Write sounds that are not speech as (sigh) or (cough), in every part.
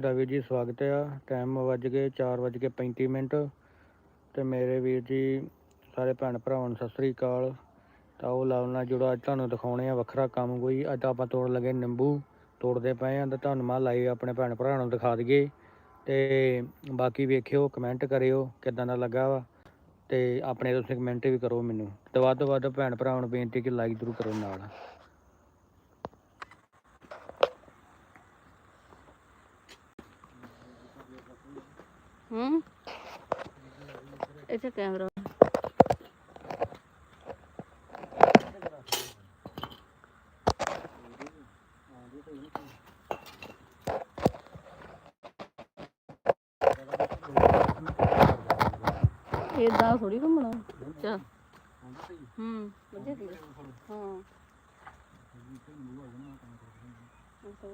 ਦਾ ਵੀਰ ਜੀ ਸਵਾਗਤ ਆ। ਟਾਈਮ ਵੱਜ ਗਏ 4:35 ਮਿੰਟ। ਤੇ ਮੇਰੇ ਵੀਰ ਜੀ, ਸਾਰੇ ਭੈਣ ਭਰਾਵਾਂ ਨੂੰ ਸਤਿ ਸ੍ਰੀ ਅਕਾਲ। ਤਾਂ ਉਹ ਲਾਉਣ ਨਾਲ ਜੁੜਾ ਅੱਜ ਤੁਹਾਨੂੰ ਦਿਖਾਉਣੇ ਆ ਵੱਖਰਾ ਕੰਮ ਕੋਈ। ਅੱਜ ਆਪਾਂ ਤੋੜ ਲਗੇ ਨਿੰਬੂ, ਤੋੜਦੇ ਪਏ ਆ ਤਾਂ ਤੁਹਾਨੂੰ ਮੈਂ ਲਾਈਵ ਆਪਣੇ ਭੈਣ ਭਰਾਵਾਂ ਨੂੰ ਦਿਖਾ ਦਈਏ। ਤੇ ਬਾਕੀ ਵੇਖਿਓ ਕਮੈਂਟ ਕਰਿਓ ਕਿਦਾਂ ਦਾ ਲੱਗਾ ਵਾ। ਤੇ ਆਪਣੇ ਤੁਸੀਂ ਕਮੈਂਟ ਵੀ ਕਰੋ ਮੈਨੂੰ। ਤੇ ਵੱਧ ਤੋਂ ਵੱਧ ਭੈਣ ਭਰਾਵਾਂ ਨੂੰ ਬੇਨਤੀ ਕਿ ਲਾਈਕ ਜ਼ਰੂਰ ਕਰੋ ਨਾਲ। ਹੂੰ? ਇੱਥੇ ਕੈਮਰਾ। ਇਦਾਂ ਥੋੜੀ ਘੁੰਮਣਾ। ਚੱਲ ਹੂੰ ਵਧੀਆ ਕੀ ਹਾਂ। ਅੱਛਾ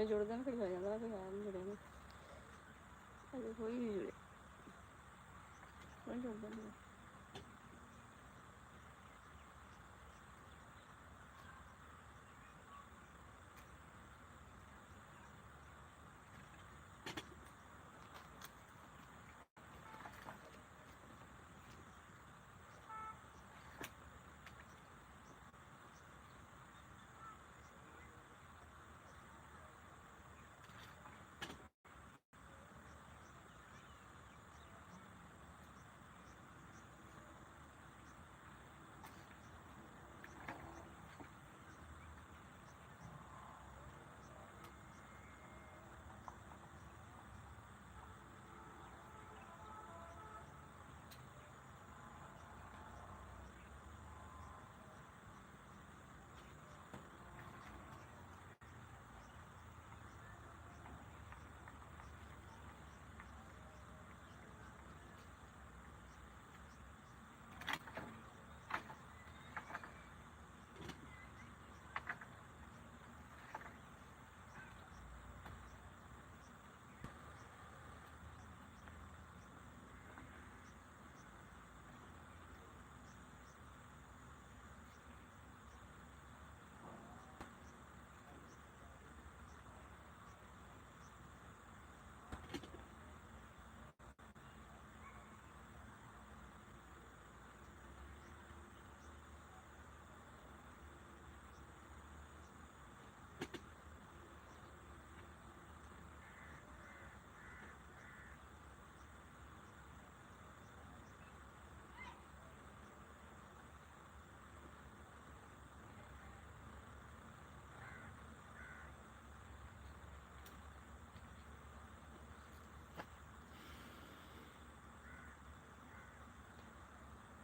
ਬੋਲੋ ਜੁੜਦੇ ਨੇ ਫਿਰ ਹੋ ਜਾਂਦਾ, ਫਿਰ ਆ ਨਹੀਂ ਜੁੜੇ ਨੇ ਅਜੇ ਕੋਈ ਨਹੀਂ ਜੁੜੇ। ਕੋਈ ਜੁੜਦਾ ਨਹੀਂ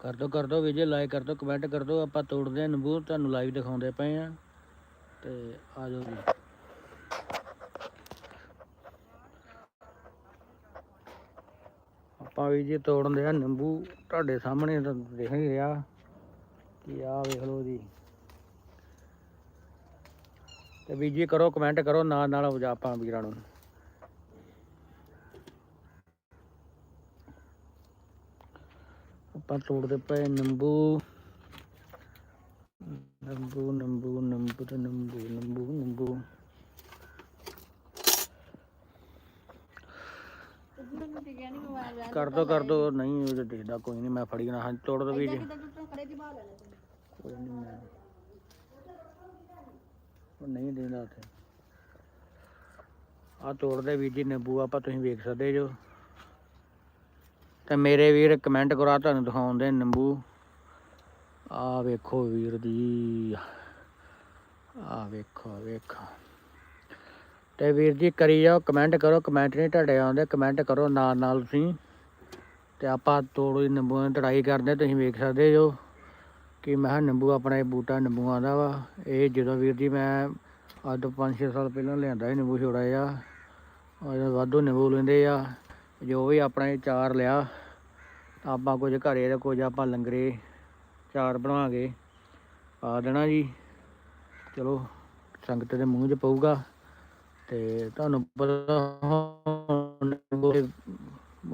ਕਰ ਦੋ ਕਰ ਦੋ ਵੀਡੀਓ ਲਾਈਕ ਕਰ ਦੋ ਕਮੈਂਟ ਕਰ ਦੋ, ਆਪਾਂ ਤੋੜਦੇ ਆ ਨਿੰਬੂ, ਤੁਹਾਨੂੰ ਲਾਈਵ ਦਿਖਾਉਂਦੇ ਪਏ ਆ ਤੇ ਆ ਜਾਓ ਜੀ। ਆਪਾਂ ਵੀ ਜੀ ਤੋੜਦੇ ਆ ਨਿੰਬੂ, ਤੁਹਾਡੇ ਸਾਹਮਣੇ ਤਾਂ ਦਿਖ ਹੀ ਰਿਹਾ। ਕਿ ਆ ਵੇਖ ਲਓ ਜੀ। ਤੇ ਵੀ ਜੀ ਕਰੋ ਕਮੈਂਟ ਕਰੋ ਨਾਲ ਨਾਲ ਵਜਾ ਆਪਾਂ ਵੀਰਾਂ ਨੂੰ। ਆਪਾਂ ਤੋੜਦੇ ਪਏ ਨਿੰਬੂ। ਨਿੰਬੂ ਨਿੰਬੂ ਨਿੰਬੂ ਤੇ ਨਿੰਬੂ ਨਿੰਬੂ ਨਿੰਬੂ। ਕਰ ਦੋ ਕਰ ਦੋ। ਨਹੀਂ ਉਹ ਦੇਖਦਾ ਕੋਈ ਨਹੀਂ ਮੈਂ ਫੜੀ ਨਾ ਹਾਂ ਤੋੜ ਦੋ ਵੀ ਜੀ। ਕੋਈ ਨਹੀਂ ਮੈਂ ਉਹ ਨਹੀਂ ਦੇਦਾ ਉੱਥੇ। ਆ ਤੋੜਦੇ ਵੀ ਜੀ ਨਿੰਬੂ ਆਪਾਂ ਤੁਸੀਂ ਵੇਖ ਸਕਦੇ ਜੋ। ਤੇ ਮੇਰੇ ਵੀਰ ਕਮੈਂਟ ਕਰੋ ਤੁਹਾਨੂੰ ਦਿਖਾਉਂਦੇ ਨਿੰਬੂ। ਆ ਵੇਖੋ ਵੀਰ ਜੀ। ਆ ਵੇਖੋ ਵੇਖੋ। ਤੇ ਵੀਰ ਜੀ ਕਰੀ ਜਾਓ ਕਮੈਂਟ ਕਰੋ ਕਮੈਂਟ ਨਹੀਂ ਤੁਹਾਡੇ ਆਉਂਦੇ ਕਮੈਂਟ ਕਰੋ ਨਾਲ ਨਾਲ ਤੁਸੀਂ। ਤੇ ਆਪਾਂ ਤੋੜੀ ਨਿੰਬੂਆਂ ਦੀ ਤੜਾਈ ਕਰਦੇ, ਤੁਸੀਂ ਵੇਖ ਸਕਦੇ ਜੋ ਕਿ ਮੈਂ ਕਿਹਾ ਨਿੰਬੂ ਆਪਣਾ ਇਹ ਬੂਟਾ ਨਿੰਬੂਆਂ ਦਾ ਵਾ। ਇਹ ਜਦੋਂ ਵੀਰ ਜੀ ਮੈਂ ਅੱਜ ਤੋਂ 5-6 ਸਾਲ ਪਹਿਲਾਂ ਲਿਆਂਦਾ ਇਹ ਨਿੰਬੂ ਛੋੜਾ ਆ ਔਰ ਵਾਧੂ ਨਿੰਬੂ ਲੈਂਦੇ ਆ। ਜੋ ਵੀ ਆਪਣਾ ਇਹ ਚਾਰ ਲਿਆ, ਆਪਾਂ ਕੁਝ ਘਰੇ ਤੇ ਕੁਝ ਆਪਾਂ ਲੰਗਰੇ ਚਾਰ ਬਣਾ ਕੇ ਪਾ ਦੇਣਾ ਜੀ। ਚਲੋ, ਸੰਗਤ ਦੇ ਮੂੰਹ 'ਚ ਪਊਗਾ ਤੇ ਤੁਹਾਨੂੰ ਪਤਾ ਹੁਣ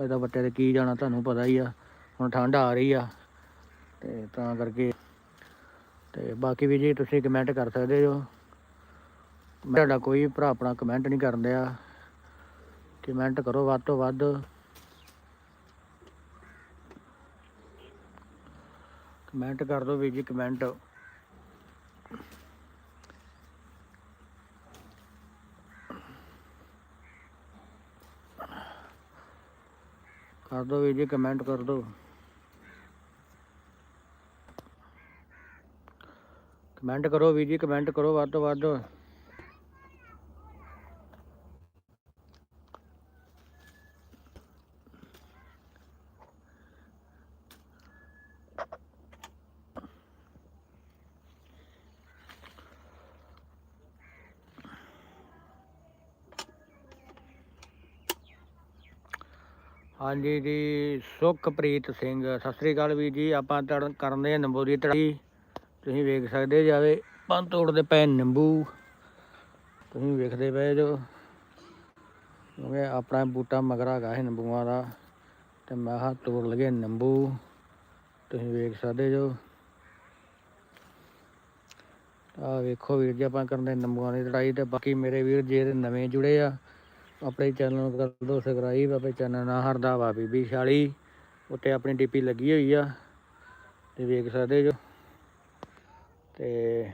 ਇਹਦਾ ਬੱਟੇ ਤੇ ਕੀ ਜਾਣਾ ਤੁਹਾਨੂੰ ਪਤਾ ਹੀ ਆ, ਹੁਣ ਠੰਡ ਆ ਰਹੀ ਆ ਤੇ ਤਾਂ ਕਰਕੇ। ਤੇ ਬਾਕੀ ਵੀ ਜੀ, ਤੁਸੀਂ ਕਮੈਂਟ ਕਰ ਸਕਦੇ ਹੋ। ਤੁਹਾਡਾ ਕੋਈ ਭਰਾ ਆਪਣਾ ਕਮੈਂਟ ਨਹੀਂ ਕਰਨ ਦਿਆ। ਕਮੈਂਟ ਕਰੋ ਵੱਧ ਤੋਂ ਵੱਧ। ਕਮੈਂਟ ਕਰ ਦਿਓ ਵੀਰ ਜੀ ਕਮੈਂਟ। ਕਰ ਦਿਓ ਵੀਰ ਜੀ ਕਮੈਂਟ ਕਰ ਦਿਓ। ਕਮੈਂਟ ਕਰੋ ਵੀਰ ਜੀ ਕਮੈਂਟ ਕਰੋ ਵੱਧ ਤੋਂ ਵੱਧ। ਹਾਂਜੀ ਜੀ, ਸੁਖਪ੍ਰੀਤ ਸਿੰਘ। ਸਤਿ ਸ੍ਰੀ ਅਕਾਲ ਵੀਰ ਜੀ, ਆਪਾਂ ਤੜ, ਕਰਦੇ ਆ ਨਿੰਬੂ ਦੀ ਤੜਾਈ। ਤੁਸੀਂ ਵੇਖ ਸਕਦੇ ਜਾਵੇ ਪੰਨ ਤੋੜਦੇ ਪਏ ਨਿੰਬੂ। ਤੁਸੀਂ ਵੇਖਦੇ ਪਏ ਜੋ, ਕਿਉਂਕਿ ਆਪਣਾ ਬੂਟਾ ਮਗਰਾ ਹੈਗਾ ਹੈ ਨਿੰਬੂਆਂ ਦਾ, ਤੇ ਮੈਂ ਹਾਂ ਤੋੜ ਲਗੇ ਨਿੰਬੂ। ਤੁਸੀਂ ਵੇਖ ਸਕਦੇ ਜੋ। ਆ ਵੇਖੋ ਵੀਰ ਜੀ, ਆਪਾਂ ਕਰਦੇ ਨਿੰਬੂਆਂ ਦੀ ਤੜਾਈ ਤੇ ਬਾਕੀ ਮੇਰੇ ਵੀਰ ਜਿਹੜੇ ਨਵੇਂ ਜੁੜੇ ਆ ਆਪਣੇ ਚੈਨਲ ਨੂੰ ਕਰ ਦਿਓ ਸਬਸਕ੍ਰਾਈਬ, ਆਪਣੇ ਚੈਨਲ ਨਾਲ ਹਰਦਾਵਾ ਬੀਬੀ ਛਾਲੀ। ਉੱਤੇ ਆਪਣੀ ਡੀਪੀ ਲੱਗੀ ਹੋਈ ਆ, ਤੇ ਵੇਖ ਸਕਦੇ ਜੋ। ਤੇ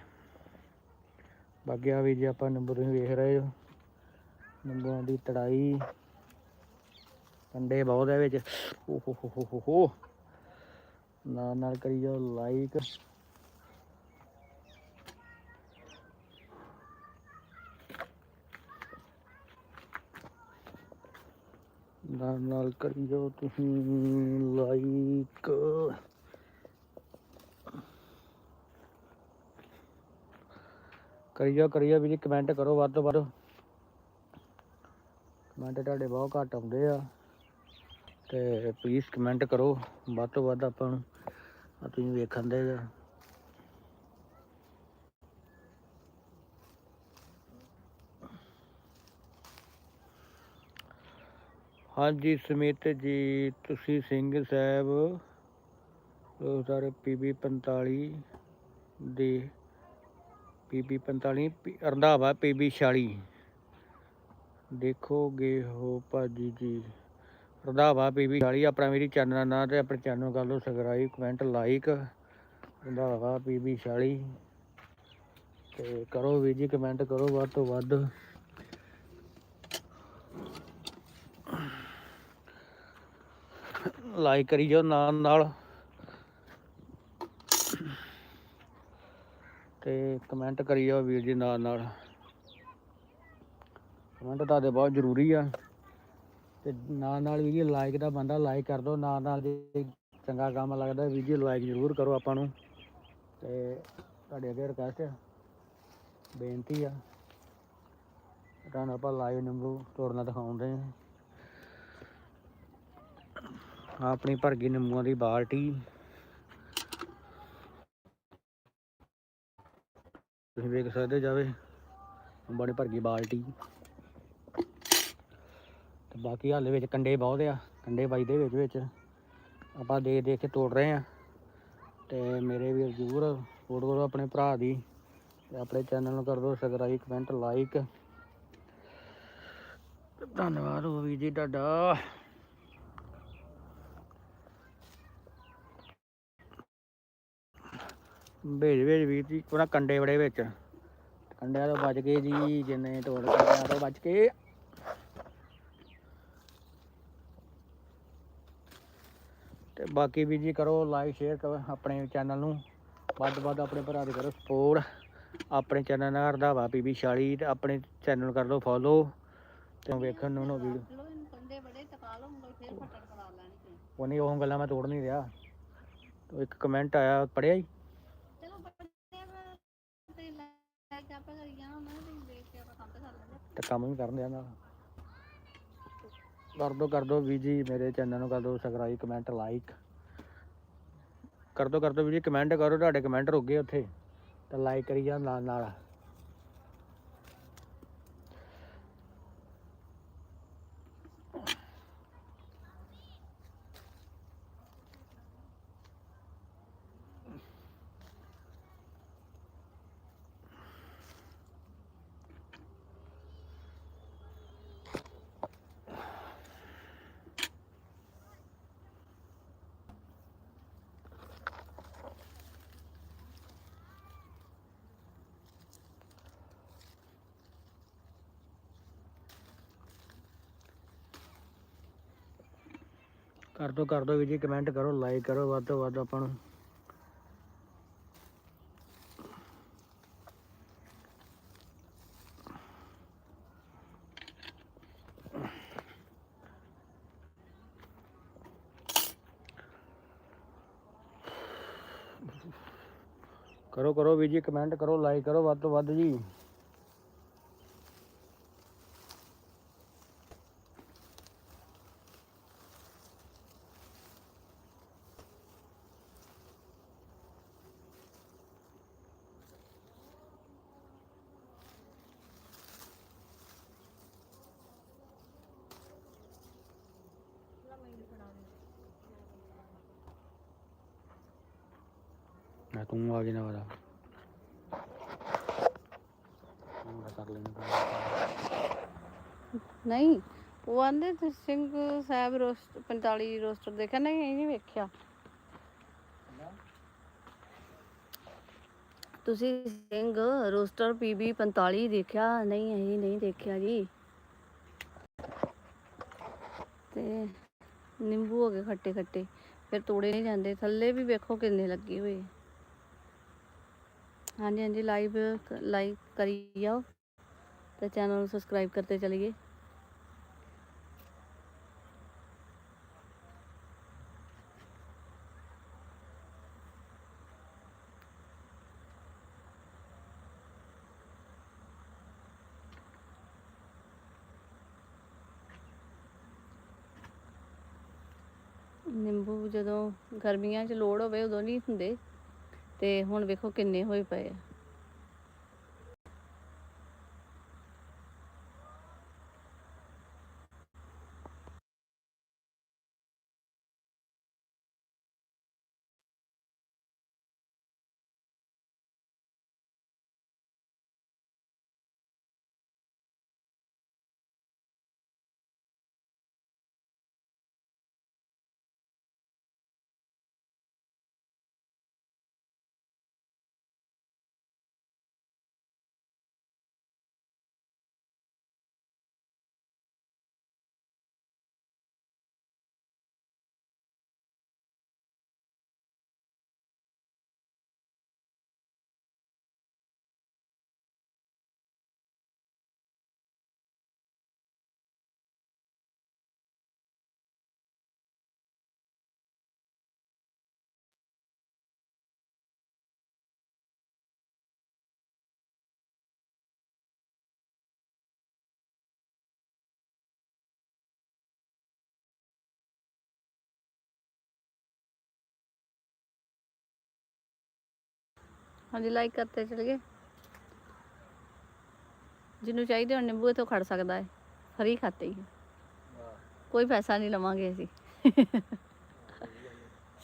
ਬਾਕੀ ਆ ਵੀ ਜੇ ਆਪਾਂ ਨੰਬਰ ਤੁਸੀਂ ਵੇਖ ਰਹੇ ਹੋ, ਨੰਬਰਾਂ ਦੀ ਤੜਾਈ। ਕੰਡੇ ਬਹੁਤ ਹੈ ਵਿੱਚ। ਓ ਹੋ ਹੋ ਹੋ ਹੋ ਨਾਲ ਨਾਲ ਕਰੀ ਜਾਓ ਲਾਈਕ ਨਾਲ ਨਾਲ ਕਰੀ ਜਾਓ ਤੁਸੀਂ ਲਾਈਕ ਕਰੀ ਜਾਓ ਕਰੀ ਜਾਓ ਵੀ ਜੀ ਕਮੈਂਟ ਕਰੋ ਵੱਧ ਤੋਂ ਵੱਧ। ਕਮੈਂਟ ਤੁਹਾਡੇ ਬਹੁਤ ਘੱਟ ਆਉਂਦੇ ਆ। ਤੇ ਪਲੀਜ਼ ਕਮੈਂਟ ਕਰੋ, ਵੱਧ ਤੋਂ ਵੱਧ ਆਪਾਂ ਨੂੰ। ਤੁਸੀਂ ਵੇਖਣ ਦੇ ਹਾਂਜੀ, ਸੁਮਿਤ ਜੀ, ਤੁਸੀਂ ਸਿੰਘ ਸਾਹਿਬ ਉਹ ਸਰ ਪੀਬੀ 45 ਦੇ ਪੀਬੀ 45 ਪੀ- ਰੰਧਾਵਾ ਪੀਬੀ 46 ਦੇਖੋਗੇ ਹੋ ਭਾਜੀ ਜੀ ਰੰਧਾਵਾ ਪੀਬੀ 46 ਆਪਣਾ ਮੇਰੀ ਚੈਨਲ ਦਾ ਨਾਂ ਤੇ ਆਪਣੇ ਚੈਨਲ ਨੂੰ ਕਰ ਲਓ subscribe comment like Randhawa PB 46 ਤੇ ਕਰੋ ਵੀਰ ਜੀ ਕਮੈਂਟ ਕਰੋ ਵੱਧ ਤੋਂ ਵੱਧ। ਲਾਈਕ ਕਰੀ ਜਾਓ ਨਾਲ ਨਾਲ। ਤੇ ਕਮੈਂਟ ਕਰੀ ਜਾਓ ਵੀਰ ਜੀ ਨਾਲ ਨਾਲ। ਕਮੈਂਟ ਤੁਹਾਡੇ ਬਹੁਤ ਜ਼ਰੂਰੀ ਆ। ਤੇ ਨਾਲ ਨਾਲ ਵੀਰ ਜੀ ਲਾਈਕ ਦਾ ਬੰਦਾ ਲਾਈਕ ਕਰ ਦਿਓ, ਨਾਲ ਨਾਲ ਜੇ ਚੰਗਾ ਕੰਮ ਲੱਗਦਾ ਵੀਰ ਜੀ ਲਾਈਕ ਜ਼ਰੂਰ ਕਰੋ ਆਪਾਂ ਨੂੰ। ਤੇ ਤੁਹਾਡੇ ਅੱਗੇ ਰਿਕਵੈਸਟ ਆ। ਬੇਨਤੀ ਆ। ਤੁਹਾਨੂੰ ਆਪਾਂ ਲਾਈਵ ਨਿੰਬੂ ਤੋੜਨਾ ਦਿਖਾਉਂਦੇ ਆ। ਆਪਣੀ ਭਰ ਗਈ ਨਿੰਬੂਆਂ ਦੀ ਬਾਲਟੀ। ਤੁਸੀਂ ਵੇਖ ਸਕਦੇ ਜਾਵੇ ਬੜੀ ਭਰ ਗਈ ਬਾਲਟੀ। ਤੇ ਬਾਕੀ ਹਾਲੇ ਵਿੱਚ ਕੰਡੇ ਬਹੁਤ ਆ, ਕੰਡੇ ਵੱਜਦੇ ਵਿੱਚ ਵਿੱਚ। ਆਪਾਂ ਦੇਖ ਦੇਖ ਕੇ ਤੋੜ ਰਹੇ ਆ। ਤੇ ਮੇਰੇ ਵੀਰ ਜ਼ਰੂਰ ਸਪੋਰਟ ਕਰੋ ਆਪਣੇ ਭਰਾ ਦੀ। ਤੇ ਆਪਣੇ ਚੈਨਲ ਨੂੰ ਕਰ ਦਿਓ ਸਬਸਕ੍ਰਾਈਬ ਕਮੈਂਟ ਲਾਈਕ ਧੰਨਵਾਦ ਹੋ ਵੀਰ ਜੀ ਤੁਹਾਡਾ। ਭੇਜ ਭੇਜ ਵੀਰ ਜੀ ਉਹਨਾਂ ਕੰਡੇ ਬੜੇ ਵਿੱਚ। ਕੰਡਿਆਂ ਤੋਂ ਬਚ ਗਏ ਜੀ, ਜਿੰਨੇ ਤੋੜ ਕੰਡਿਆਂ ਤੋਂ ਬਚ ਕੇ ਤੇ ਬਾਕੀ ਵੀਰ ਜੀ ਕਰੋ ਲਾਈਕ ਸ਼ੇਅਰ ਕਰੋ ਆਪਣੇ ਚੈਨਲ ਨੂੰ। ਵੱਧ ਤੋਂ ਵੱਧ ਆਪਣੇ ਭਰਾ ਦੇ ਕਰੋ ਸਪੋਰਟ ਆਪਣੇ ਚੈਨਲ ਨਾਲ ਰਧਾਵਾ ਪੀਬੀ 46 ਤੇ ਆਪਣੇ ਚੈਨਲ ਨੂੰ ਕਰ ਲਓ ਫੋਲੋ ਤੇ ਵੇਖਣ ਨੂੰ ਵੀਡੀਓ ਉਹ ਨਹੀਂ, ਉਹ ਗੱਲਾਂ ਮੈਂ ਤੋੜ ਨਹੀਂ ਰਿਹਾ। ਇੱਕ ਕਮੈਂਟ ਆਇਆ ਪੜਿਆ ਹੀ। ਤੇ ਕੰਮ ਵੀ ਕਰਨ ਦਿਆਂ ਨਾਲ। ਕਰ ਦੋ ਕਰ ਦੋ ਵੀ ਜੀ, ਮੇਰੇ ਚੈਨਲ ਨੂੰ ਕਰ ਦੋ ਸਬਸਕ੍ਰਾਈਬ ਕਮੈਂਟ ਲਾਈਕ ਕਰ ਦੋ ਕਰ ਦੋ ਵੀ ਜੀ ਕਮੈਂਟ ਕਰੋ, ਤੁਹਾਡੇ ਕਮੈਂਟ ਰੁਕ ਗਏ ਉੱਥੇ। ਤਾਂ ਲਾਈਕ ਕਰੀ ਜਾ ਨਾਲ ਨਾਲ। ਕਰ ਦੋ ਕਰ ਦੋ ਵੀਰ ਜੀ ਕਮੈਂਟ ਕਰੋ ਲਾਈਕ ਕਰੋ, ਵੱਧ ਤੋਂ ਵੱਧ ਆਪਾਂ ਨੂੰ। ਕਰੋ ਕਰੋ ਵੀਰ ਜੀ ਕਮੈਂਟ ਕਰੋ ਲਾਈਕ ਕਰੋ, ਵੱਧ ਤੋਂ ਵੱਧ ਜੀ। ਤੂੰ ਆ ਗਿਆ ਨਾ ਕਰ ਲੈਣਾ ਨਹੀਂ, ਉਹ ਆਂਦੇ ਤੇ ਸਿੰਘ ਸਾਹਿਬ ਰੋਸਟ 45 ਰੋਸਟਰ ਦੇਖਿਆ? ਨਹੀਂ, ਇਹ ਨਹੀਂ ਵੇਖਿਆ। ਤੁਸੀਂ ਸਿੰਘ ਰੋਸਟਰ ਪੀਬੀ 45 ਦੇਖਿਆ? ਨਹੀਂ, ਅਸੀਂ ਨਹੀਂ ਦੇਖਿਆ ਜੀ। ਤੇ ਨਿੰਬੂ ਹੋ ਗਏ ਖੱਟੇ ਖੱਟੇ ਫਿਰ ਤੋੜੇ ਨਹੀਂ ਜਾਂਦੇ। ਥੱਲੇ ਵੀ ਵੇਖੋ ਕਿੰਨੇ ਲੱਗੇ ਹੋਏ। ਹਾਂਜੀ ਹਾਂਜੀ ਲਾਈਵ ਲਾਈਕ ਕਰੀ ਜਾਓ ਤੇ ਚੈਨਲ ਨੂੰ ਸਬਸਕ੍ਰਾਈਬ ਕਰਤੇ ਚਲਿਏ। ਨਿੰਬੂ ਜਦੋਂ ਗਰਮੀਆਂ 'ਚ ਲੋੜ ਹੋਵੇ ਉਦੋਂ ਨਹੀਂ ਹੁੰਦੇ। ਤੇ ਹੁਣ ਵੇਖੋ ਕਿੰਨੇ ਹੋਏ ਪਏ ਆ। ਹਾਂਜੀ ਲਾਈਕ ਕਰਤੇ ਚਲ ਗਏ ਜਿਹਨੂੰ ਚਾਹੀਦੇ ਹੋ ਨਿੰਬੂ ਇੱਥੋਂ ਖੜ ਸਕਦਾ ਹੈ। ਫਰੀ ਖਾਤੇ ਹੀ। ਕੋਈ ਪੈਸਾ ਨਹੀਂ ਲਵਾਂਗੇ ਅਸੀਂ।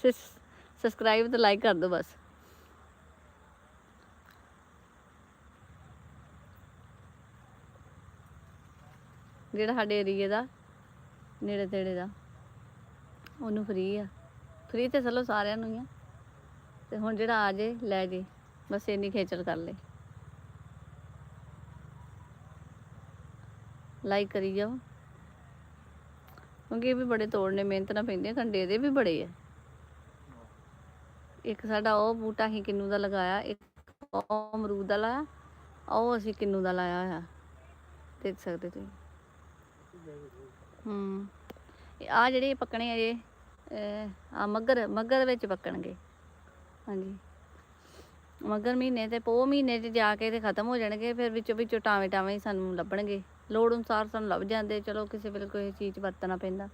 ਸਬਸਕ੍ਰਾਈਬ ਤੇ ਲਾਈਕ ਕਰ ਦਿਓ ਬਸ। ਜਿਹੜਾ ਸਾਡੇ ਏਰੀਏ ਦਾ, ਨੇੜੇ ਤੇੜੇ ਦਾ, ਉਹਨੂੰ ਫ੍ਰੀ ਆ। ਫ੍ਰੀ ਤੇ ਚਲੋ ਸਾਰਿਆਂ ਨੂੰ ਹੀ ਆ। ਤੇ ਹੁਣ ਜਿਹੜਾ ਆ ਜੇ, ਲੈ ਜੇ। ਬਸ ਇੰਨੀ ਖੇਚਲ ਕਰ ਲਈ। ਲਾਈਕ ਕਰੀ ਜਾਓ। ਕਿਉਂਕਿ ਇਹ ਵੀ ਬੜੇ ਤੋੜਨੇ, ਮਿਹਨਤ ਨਾਲ ਪੈਂਦੇ ਆ ਕੰਡੇ ਇਹਦੇ ਵੀ ਬੜੇ ਆ। ਇੱਕ ਸਾਡਾ ਉਹ ਬੂਟਾ ਹੀ ਕਿੰਨੂ ਦਾ ਲਗਾਇਆ, ਇੱਕ ਉਹ ਅਮਰੂਦ ਦਾ ਲਾਇਆ, ਉਹ ਅਸੀਂ ਕਿੰਨੂ ਦਾ ਲਾਇਆ ਹੋਇਆ। ਦੇਖ ਸਕਦੇ ਤੁਸੀਂ। ਹੂੰ। ਆ ਜਿਹੜੇ ਪੱਕਣੇ ਆ ਜੇ ਆ ਮੱਗਰ ਮੱਗਰ ਵਿੱਚ ਪੱਕਣਗੇ। ਹਾਂਜੀ। ਮਗਰ ਮਹੀਨੇ ਤੇ ਪੋ ਮਹੀਨੇ 'ਚ ਜਾ ਕੇ ਤੇ ਖਤਮ ਹੋ ਜਾਣਗੇ, ਫਿਰ ਵਿੱਚੋਂ ਵਿੱਚੋਂ ਟਾਵੇਂ ਟਾਵੇਂ ਹੀ ਸਾਨੂੰ ਲੱਭਣਗੇ। ਲੋੜ ਅਨੁਸਾਰ ਸਾਨੂੰ ਲੱਭ ਜਾਂਦੇ, ਚਲੋ ਕਿਸੇ ਵੇਲੇ ਕੋਈ ਚੀਜ਼ ਵਰਤਣਾ ਪੈਂਦਾ।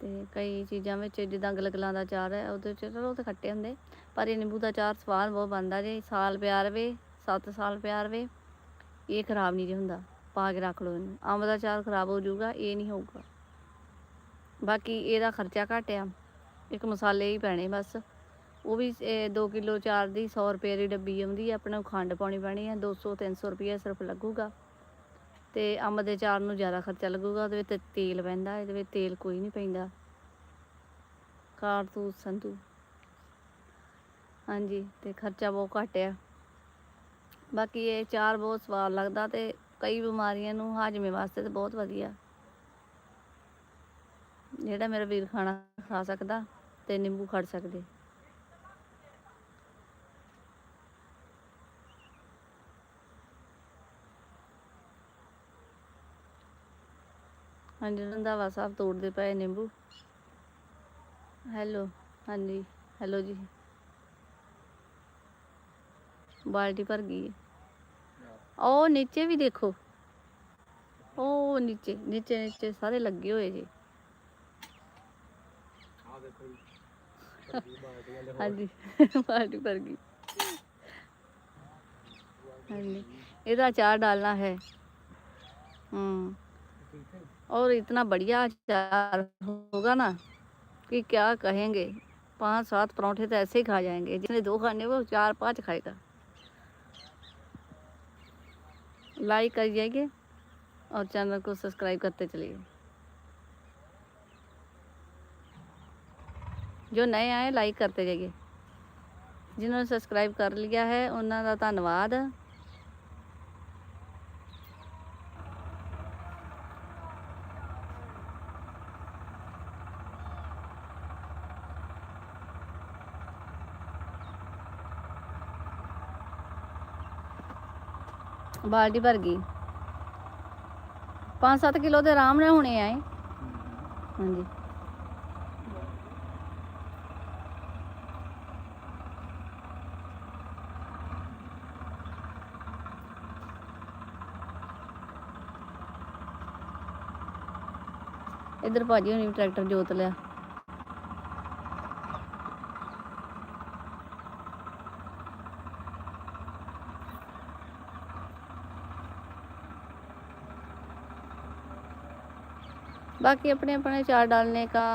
ਤੇ ਕਈ ਚੀਜ਼ਾਂ ਵਿੱਚ ਜਿੱਦਾਂ ਗਲਗਲਾਂ ਦਾ ਚਾਰ ਹੈ, ਉਹਦੇ 'ਚ ਚਲੋ ਉਹ ਤੇ ਖੱਟੇ ਹੁੰਦੇ। ਪਰ ਇਹ ਨਿੰਬੂ ਦਾ ਚਾਰ ਸਵਾਦ ਬਹੁਤ ਬਣਦਾ ਜੇ, ਸਾਲ ਪਿਆ ਰਵੇ 7 ਸਾਲ ਪਿਆ ਰਵੇ, ਇਹ ਖਰਾਬ ਨਹੀਂ ਜੇ ਹੁੰਦਾ, ਪਾ ਕੇ ਰੱਖ ਲਓ ਇਹਨੂੰ। ਅੰਬ ਦਾ ਚਾਰ ਖਰਾਬ ਹੋ ਜਾਊਗਾ, ਇਹ ਨਹੀਂ ਹੋਊਗਾ। ਬਾਕੀ ਇਹਦਾ ਖਰਚਾ ਘੱਟ ਆ, ਇੱਕ ਮਸਾਲੇ ਹੀ ਪੈਣੇ ਬਸ। ਉਹ ਵੀ 2 ਕਿਲੋ ਚਾਰ ਦੀ 100 ਰੁਪਏ ਦੀ ਡੱਬੀ ਆਉਂਦੀ ਹੈ ਆਪਣਾ ਖੰਡ ਪਾਉਣੀ ਪੈਣੀ ਹੈ 200 300 ਰੁਪਏ ਸਿਰਫ ਲੱਗੂਗਾ। ਤੇ ਅੰਬ ਦੇ ਚਾਰ ਨੂੰ ਜ਼ਿਆਦਾ ਖਰਚਾ ਲੱਗੂਗਾ, ਉਹਦੇ ਵਿੱਚ ਤੇਲ ਪੈਂਦਾ, ਇਹਦੇ ਵਿੱਚ ਤੇਲ ਕੋਈ ਨਹੀਂ ਪੈਂਦਾ। ਕਾਰਤੂਸ ਸੰਤੂ ਹਾਂਜੀ, ਤੇ ਖਰਚਾ ਬਹੁਤ ਘੱਟ ਆ। ਬਾਕੀ ਇਹ ਚਾਰ ਬਹੁਤ ਸਵਾਦ ਲੱਗਦਾ ਤੇ ਕਈ ਬਿਮਾਰੀਆਂ ਨੂੰ ਹਾਜ਼ਮੇ ਵਾਸਤੇ ਤੇ ਬਹੁਤ ਵਧੀਆ। ਜਿਹੜਾ ਮੇਰਾ ਵੀਰ ਖਾਣਾ ਖਾ ਸਕਦਾ ਤੇ ਨਿੰਬੂ ਖੜ ਸਕਦੇ। ਹਾਂਜੀ ਰੰਧਾਵਾ ਸਾਹਿਬ ਤੋੜਦੇ ਪਏ ਨਿੰਬੂ। ਹੈਲੋ ਹਾਂਜੀ ਹੈਲੋ ਜੀ। ਬਾਲਟੀ ਭਰ ਗਈ ਹੈ ਉਹ ਨੀਚੇ ਵੀ ਦੇਖੋ। ਉਹ ਨੀਚੇ ਨੀਚੇ ਨੀਚੇ ਸਾਰੇ ਲੱਗੇ ਹੋਏ ਜੇ। ਹਾਂਜੀ ਬਾਲਟੀ ਭਰ ਗਈ। ਹਾਂਜੀ ਇਹਦਾ ਚਾਹ ਡਾਲਣਾ ਹੈ। ਹਮ और इतना बढ़िया अचार होगा ना कि क्या कहेंगे पांच सात परांठे तो ऐसे ही खा जाएंगे जिसने दो खाने वो चार पांच खाएगा लाइक कर जाइए और चैनल को सब्सक्राइब करते चलिए ਜੋ ਨਏ ਆਏ ਲਾਈਕ ਕਰਤੇ ਜਾਈਏ ਜਿਨ੍ਹਾਂ ਨੇ ਸਬਸਕ੍ਰਾਈਬ ਕਰ ਲਿਆ ਹੈ ਉਹਨਾਂ ਦਾ ਧੰਨਵਾਦ ਬਾਲਟੀ ਭਰ ਗਈ। 5-7 ਕਿਲੋ ਦੇ ਆਰਾਮ ਨਾਲ ਹੋਣੇ ਆਏ। ਹਾਂਜੀ। ਇੱਧਰ ਭਾਜੀ ਹੋਣੀ ਟਰੈਕਟਰ ਜੋਤ ਲਿਆ। बाकी अपने अपने चार डालने का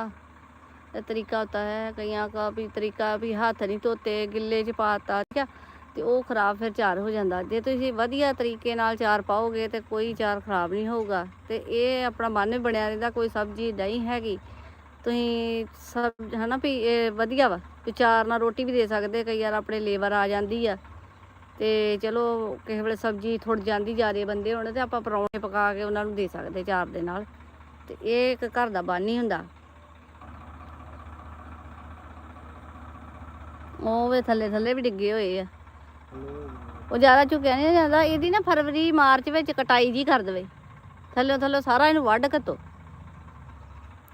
तरीका होता है कईयां का भी तरीका भी ਹੱਥ ਨਹੀਂ ਧੋਤੇ ਗਿੱਲੇ 'ਚ ਪਾਤਾ ਠੀਕ ਆ ਤੇ ਉਹ ਖਰਾਬ ਫਿਰ ਚਾਰ ਹੋ ਜਾਂਦਾ ਜੇ ਤੁਸੀਂ ਵਧੀਆ ਤਰੀਕੇ ਨਾਲ ਚਾਰ ਪਾਓਗੇ ਤੇ ਕੋਈ ਚਾਰ ਖਰਾਬ ਨਹੀਂ ਹੋਊਗਾ ਤੇ ਇਹ ਆਪਣਾ ਮਨ ਵੀ ਬਣਿਆ ਰਹਿੰਦਾ ਕੋਈ ਸਬਜ਼ੀ ਨਹੀਂ ਹੈਗੀ ਤੁਸੀਂ ਸਬ ਹਨਾ ਵੀ ਇਹ ਵਧੀਆ ਵਾ ਵੀ ਚਾਰ ਨਾਲ ਰੋਟੀ ਵੀ ਦੇ ਸਕਦੇ ਕਈ ਵਾਰ ਆਪਣੇ ਲੇਬਰ ਆ ਜਾਂਦੀ ਆ ਤੇ ਚਲੋ ਕਿਸੇ ਵੇਲੇ ਸਬਜ਼ੀ ਥੁੜ ਜਾਂਦੀ ਜਿਆਦੇ ਬੰਦੇ ਹੋਣ ਤੇ ਆਪਾਂ ਪਰੌਂਠੇ ਪਕਾ ਕੇ ਉਹਨਾਂ ਨੂੰ ਦੇ ਸਕਦੇ ਚਾਰ ਦੇ ਨਾਲ ਤੇ ਇਹ ਇੱਕ ਘਰ ਦਾ ਬਾਨੀ ਹੁੰਦਾ। ਉਹ ਵੇ ਥੱਲੇ ਥੱਲੇ ਵੀ ਡਿੱਗੇ ਹੋਏ ਆ। ਉਹ ਜ਼ਿਆਦਾ ਝੁਕਿਆ ਨਹੀਂ ਜਾਂਦਾ ਇਹਦੀ ਨਾ ਫਰਵਰੀ ਮਾਰਚ ਵਿੱਚ ਕਟਾਈ ਜੀ ਕਰ ਦੇਵੇ। ਥੱਲੇ ਥੱਲੇ ਸਾਰਾ ਇਹਨੂੰ ਵੱਢ ਕੱਤੋ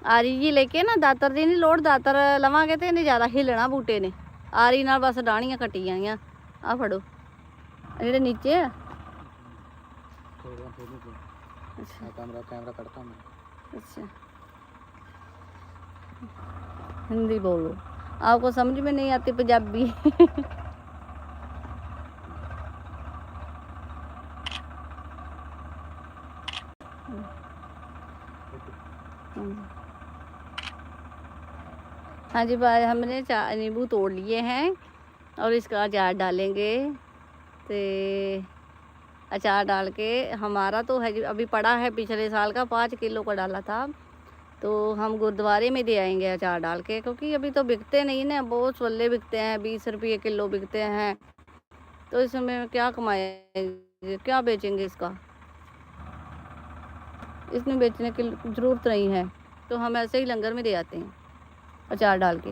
ਆਰੀ ਜੀ ਲੈ ਕੇ ਨਾ ਦਾਤਰ ਦੀ ਨਹੀਂ ਲੋੜ ਦਾਤਰ ਲਵਾਂਗੇ ਤੇ ਇਹਨੇ ਜ਼ਿਆਦਾ ਹਿੱਲਣਾ ਬੂਟੇ ਨੇ। ਆਰੀ ਨਾਲ ਬਸ ਡਾਣੀਆਂ ਕੱਟੀ ਜਾਣੀਆਂ। ਆ ਫੜੋ। ਜਿਹੜੇ ਨੀਚੇ ਆ। ਅੱਛਾ। ਕੈਮਰਾ ਕੈਮਰਾ ਕੱਢਤਾ ਮੈਂ। अच्छा। हिंदी बोलो। आपको समझ में नहीं आती पंजाबी। हाँ जी, भाई, हमने नींबू तोड़ लिए हैं और इसका अचार डालेंगे। ते अचार डाल के, हमारा तो है अभी पड़ा है, पिछले साल का पाँच किलो का डाला था। तो हम गुरुद्वारे में दे आएँगे अचार डाल के, क्योंकि अभी तो बिकते नहीं ना, बहुत छोले बिकते हैं, बीस रुपये किलो बिकते हैं। तो इसमें क्या कमाएँगे, क्या बेचेंगे इसका? इसमें बेचने की ज़रूरत नहीं है तो हम ऐसे ही लंगर में दे आते हैं, अचार डाल के।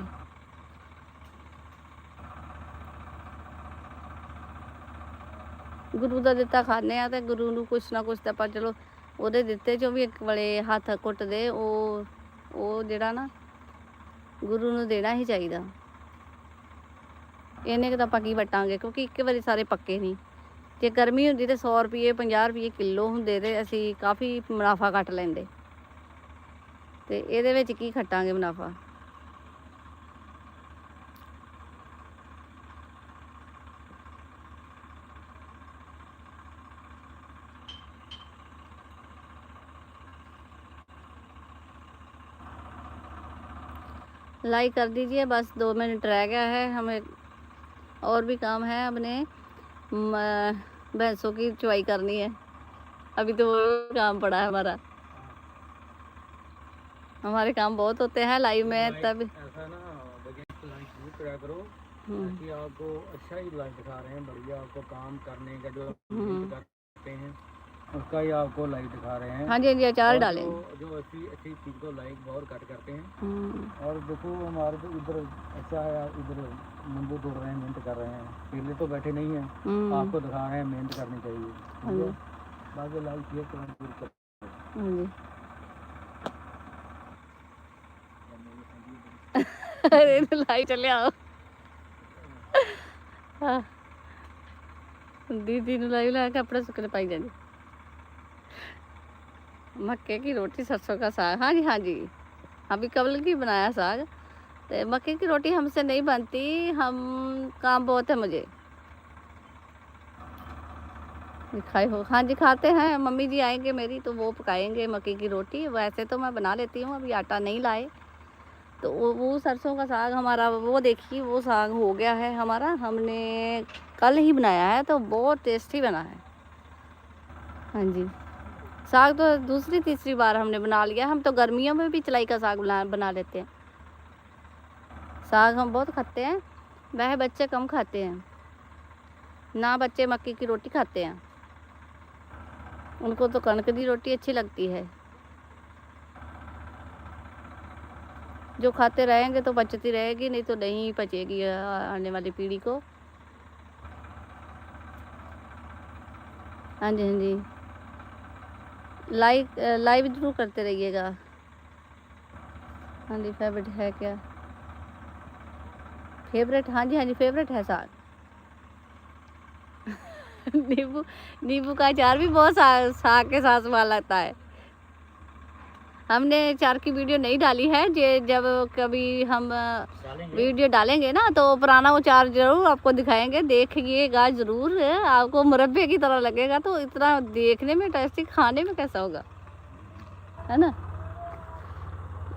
ਗੁਰੂ ਦਾ ਦਿੱਤਾ ਖਾਂਦੇ ਆ ਤੇ ਗੁਰੂ ਨੂੰ ਕੁਛ ਨਾ ਕੁਛ ਤਾਂ ਆਪਾਂ ਚਲੋ ਉਹਦੇ ਦਿੱਤੇ ਚੋਂ ਵੀ ਇੱਕ ਵੇਲੇ ਹੱਥ ਕੁੱਟਦੇ, ਉਹ ਉਹ ਜਿਹੜਾ ਨਾ ਗੁਰੂ ਨੂੰ ਦੇਣਾ ਹੀ ਚਾਹੀਦਾ। ਇਹਨੇ ਕਿ ਤਾਂ ਆਪਾਂ ਕੀ ਵਟਾਂਗੇ, ਕਿਉਂਕਿ ਇੱਕ ਵਾਰੀ ਸਾਰੇ ਪੱਕੇ ਨਹੀਂ। ਜੇ ਗਰਮੀ ਹੁੰਦੀ ਤੇ 100 ਰੁਪਏ 50 ਰੁਪਏ ਕਿਲੋ ਹੁੰਦੇ ਤੇ ਅਸੀਂ ਕਾਫੀ ਮੁਨਾਫਾ ਕੱਟ ਲੈਂਦੇ। ਤੇ ਇਹਦੇ ਵਿੱਚ ਕੀ ਖੱਟਾਂਗੇ ਮੁਨਾਫਾ? लाइक कर दीजिए बस दो मिनट रह गया है। हमें और भी काम है अपने। भैंसों की चुवाई करनी है। अभी तो वो काम पड़ा है हमारा। हमारे काम बहुत होते हैं लाइव में तब ऐसा ना करा हम्म, आपको अच्छा ही दिखा रहे हैं बढ़िया आपको काम करने का जो हम्म। करते हैं। उसका ही आपको लाइक दिखा रहे हैं हाँ जी हाँ जी अचार और डालेंगे जो- जो अच्छी अच्छी चीज़ को लाइक बहुत कट करते हैं हम्म, और देखो हमारे तो इधर ऐसा है इधर नींबू तोड़ रहे हैं मेहनत कर रहे हैं पहले तो बैठे नहीं हैं हम्म, आपको दिखा रहे हैं मेहनत करनी चाहिए हाँ जी बाकी लाइक शेयर कमेंट जरूर करें। हाँ जी अरे तो लाई चले आओ हाँ दीदी ने लाई ला के कपड़े सुखने पाई जानी मक्के की रोटी सरसों का साग। हाँ जी हाँ जी। अभी कबल की बनाया साग? तो मक्के की रोटी हमसे नहीं बनती, हम काम बहुत है मुझे। खाए हो। हाँ जी, खाते हैं। मम्मी जी आएँगे मेरी तो वो पकाएँगे मक्के की रोटी। वैसे तो मैं बना लेती हूँ, अभी आटा नहीं लाए। तो वो सरसों का साग हमारा, वो देखिए, वो साग हो गया है हमारा। हमने कल ही बनाया है तो बहुत टेस्टी बना है। हाँ जी। साग तो दूसरी तीसरी बार हमने बना लिया हम तो गर्मियों में भी चलाई का साग बना बना लेते हैं। साग हम बहुत खाते हैं। वह बच्चे कम खाते हैं। ना बच्चे मक्की की रोटी खाते हैं। उनको तो कणक की रोटी अच्छी लगती है। जो खाते रहेंगे तो बचती रहेगी, नहीं तो नहीं पचेगी आ- आने वाली पीढ़ी को। हाँ जी हाँ जी। लाइक लाइव ज़रूर करते रहिएगा। हाँ जी फेवरेट है क्या? फेवरेट हाँ जी हाँ जी फेवरेट है साग (laughs) नींबू नींबू का अचार भी बहुत साग के साथ वाला लगता है। हमने चार की वीडियो नहीं डाली है जे जब कभी हम डालेंगे। वीडियो डालेंगे ना तो पुराना वो चार ज़रूर आपको दिखाएँगे देखिएगा ज़रूर आपको मुरब्बे की तरह लगेगा तो इतना देखने में टेस्टी खाने में कैसा होगा? है ना?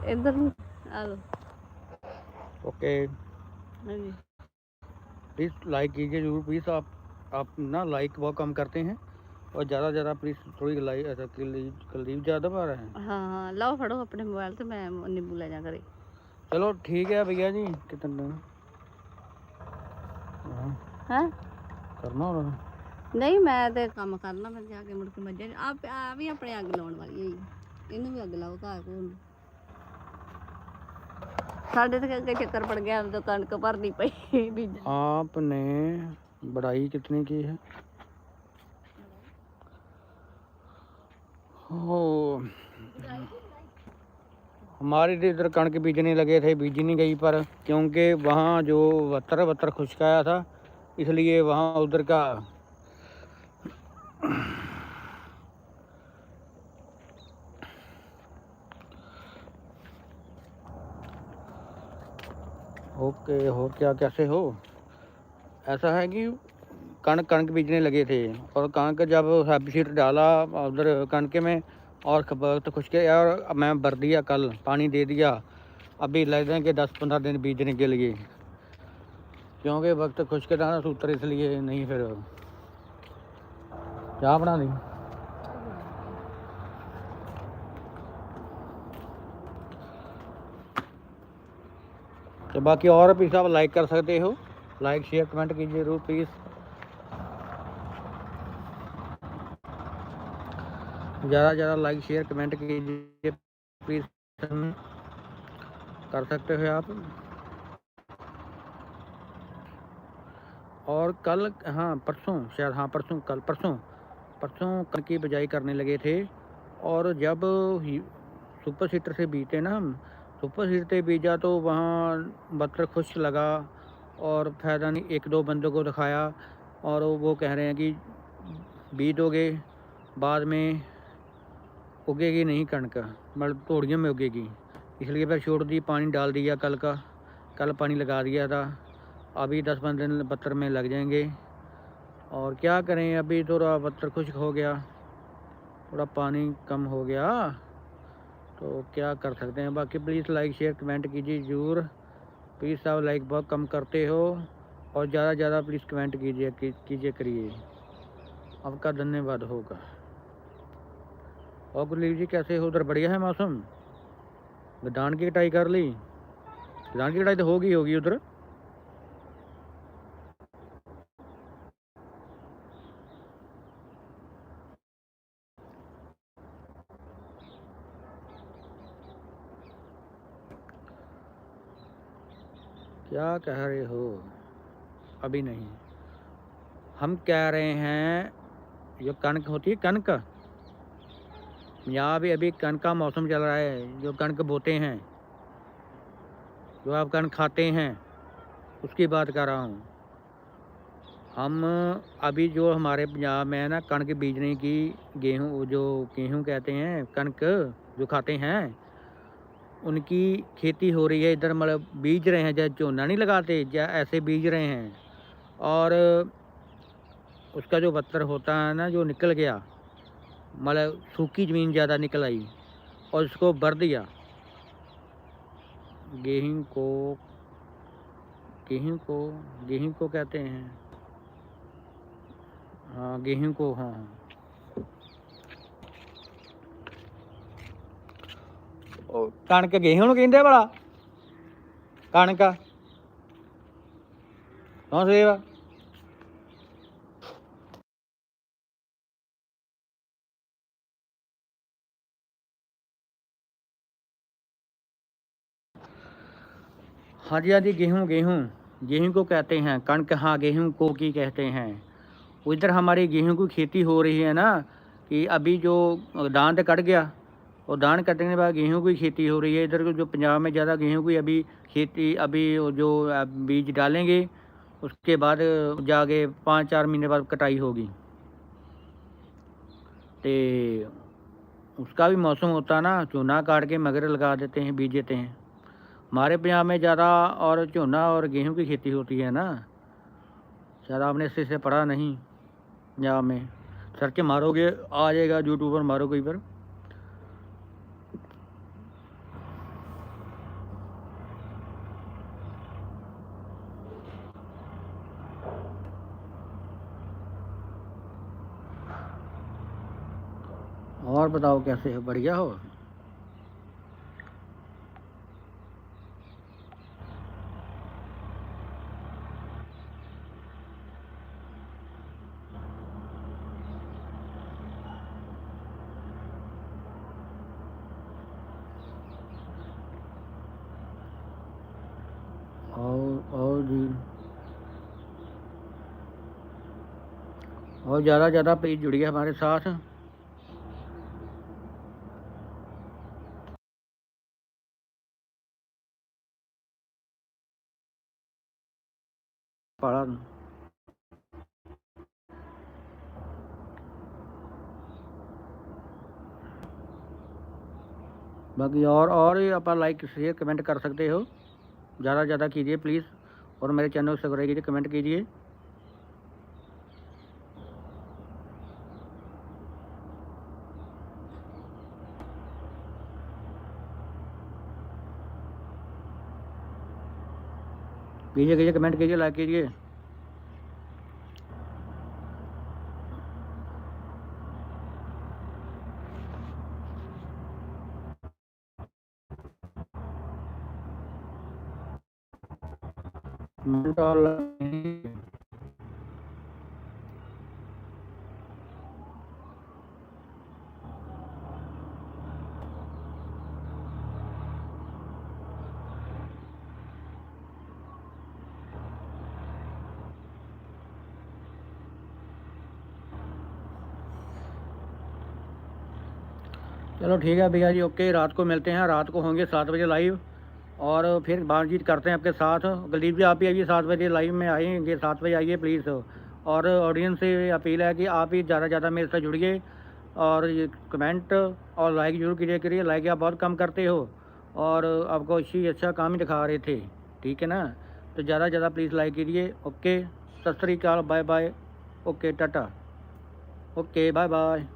इधर ओके। हाँ प्लीज़ लाइक कीजिए ज़रूर प्लीज़ आप आप ना लाइक बहुत कम करते हैं। और ज़्यादा ज़्यादा प्लीज़ थोड़ी लाइक अच्छा कलीब कलीब ज़्यादा पा रहे हैं हाँ हाँ लाओ फड़ो अपने मोबाइल से मैं नींबू ले जा करे चलो ठीक है भैया जी कितना हाँ, हाँ करना होगा ਨਹੀਂ ਮੈਂ ਤੇ ਕੰਮ ਕਰਨਾ ਫਿਰ ਜਾ ਕੇ ਮੁੜ ਕੇ ਮੱਝਾਂ ਆਪ ਆ ਵੀ ਆਪਣੇ ਅੱਗ ਲਾਉਣ ਵਾਲੀ ਹੋਈ ਇਹਨੂੰ ਵੀ ਅੱਗ ਲਾਓ ਘਾਹ ਕੋਲ ਨੂੰ ਸਾਡੇ ਤੇ ਅੱਗੇ ਚੱਕਰ ਪੜ ਗਿਆ ਤਾਂ ਕਣਕ ਭਰਨੀ ਪਈ ਬੀਜ आपने बढ़ाई कितने की है हो हमारे इधर कणक बीजने लगे थे, बीजी नहीं गई पर, क्योंकि वहाँ जो वत्र वत्र खुशकाया था, इसलिए वहाँ उधर का ओके हो क्या कैसे हो? ऐसा है कि कणक कणक बीजने लगे थे और कणक जब हेrbicide डाला, उधर कणक में और वक्त खुश के और मैं भर दिया कल, पानी दे दिया। अभी लग कि दस पंद्रह दिन बीजने के लिए। क्योंकि वक्त खुश के था ना सूत्र इसलिए नहीं फिर। चाह बना दी। तो बाकी और भी सब लाइक कर सकते हो। लाइक शेयर कमेंट कीजिए ज़रूर प्लीज़ ज़्यादा ज़्यादा लाइक शेयर कमेंट कीजिए। प्लीज़ कर सकते हो आप। और कल हाँ परसों, शायद हाँ परसों, कल, परसों परसों कल की बजाई करने लगे थे। और जब सुपर सीटर से बीते ना हम, सुपर सीटर से बीजा तो वहाँ बतर खुश लगा और फ़ायदा नहीं, एक दो बंदों को दिखाया। और वो कह रहे हैं कि बीज दोगे बाद में। उगेगी नहीं कणक मतलब तोड़ियों में उगेगी। इसलिए फिर छोड़ दी, पानी डाल दिया कल का, कल पानी लगा दिया था। अभी दस पंद्रह दिन बत्तर में लग जाएँगे। और क्या करें, अभी थोड़ा बत्तर खुश्क हो गया, थोड़ा पानी कम हो गया। तो क्या कर सकते हैं? बाकी प्लीज़ लाइक शेयर कमेंट कीजिए ज़रूर। प्लीज़ आप लाइक बहुत कम करते हो, और ज़्यादा ज़्यादा प्लीज़ कमेंट कीजिए कीजिए करिए। आपका धन्यवाद होगा। और गुरलीप जी, कैसे हो उधर बढ़िया है मौसम? तो धान की कटाई कर ली। धान की कटाई तो होगी होगी उधर। क्या कह रहे हो? अभी नहीं। हम कह रहे हैं, जो कनक होती है, कनक। यहाँ भी अभी कण का मौसम चल रहा है, जो कणक बोते हैं, जो आप कण खाते हैं, उसकी बात कर रहा हूँ। हम अभी जो हमारे पंजाब में ना कणक बीजने की गेहूँ, जो गेहूँ कहते हैं, कणक जो खाते हैं, उनकी खेती हो रही है। इधर मतलब बीज रहे हैं, जैसे झोना नहीं लगाते या ऐसे बीज रहे हैं। और उसका जो पत्थर होता है ना, जो निकल गया मतलब सूखी ज़मीन ज़्यादा निकल आई और उसको भर दिया गेहूं को गेहूं को गेहूं को कहते हैं हाँ गेहूं को हाँ हाँ। ਉਹ ਕਣਕ ਗੇਹੂੰ ਨੂੰ ਕਹਿੰਦੇ ਭਲਾ ਕਣਕ ਹਾਂ ਸੇਵਾ हाँ जी हाँ जी, गेहूँ गेहूँ। गेहूँ को कहते हैं, कणक हाँ गेहूँ को की कहते हैं। उधर हमारी गेहूँ की खेती हो रही है ना, कि अभी जो दांत कट गया, और धान कटने के बाद गेहूँ की खेती हो रही है। इधर जो पंजाब में ज़्यादा गेहूँ की अभी खेती, अभी जो बीज डालेंगे, उसके बाद जाके पाँच चार महीने बाद कटाई होगी। तो उसका भी मौसम होता ना, चूना काट के मगर लगा देते हैं, बीज देते हैं। हमारे पंजाब में ज़्यादा और चूना और गेहूँ की खेती होती है ना शायद आपने इससे से पढ़ा नहीं पंजाब में। सर्च मारोगे, आ जाएगा यूट्यूब पर मारोगे पर। और बताओ कैसे हो, बढ़िया हो? और और जी और ज़्यादा ज़्यादा पेज जुड़िए हमारे साथ। ਪੜਾ बाकी और और आप लाइक शेयर कमेंट कर सकते हो। ज़्यादा से ज़्यादा कीजिए प्लीज़, और मेरे चैनल को सब्सक्राइब कीजिए, कमेंट कीजिए। कीजिए कीजिए, कमेंट कीजिए, लाइक कीजिए। चलो ठीक है भैया जी, ओके, रात को मिलते हैं। रात को होंगे सात बजे लाइव। और फिर बातचीत करते हैं आपके साथ। कुलदीप जी, आप ही आइए सात बजे लाइव में आएँगे, सात बजे आइए प्लीज़ और ऑडियंस से अपील है कि आप ही ज़्यादा से ज़्यादा मेरे से जुड़िए और ये कमेंट और लाइक ज़रूर कीजिए करिए लाइक आप बहुत कम करते हो और आपको अच्छी अच्छा काम ही दिखा रहे थे। ठीक है ना? तो ज़्यादा से ज़्यादा प्लीज़ लाइक कीजिए। Okay Sat Sri Akal bye bye okay tata. Okay bye bye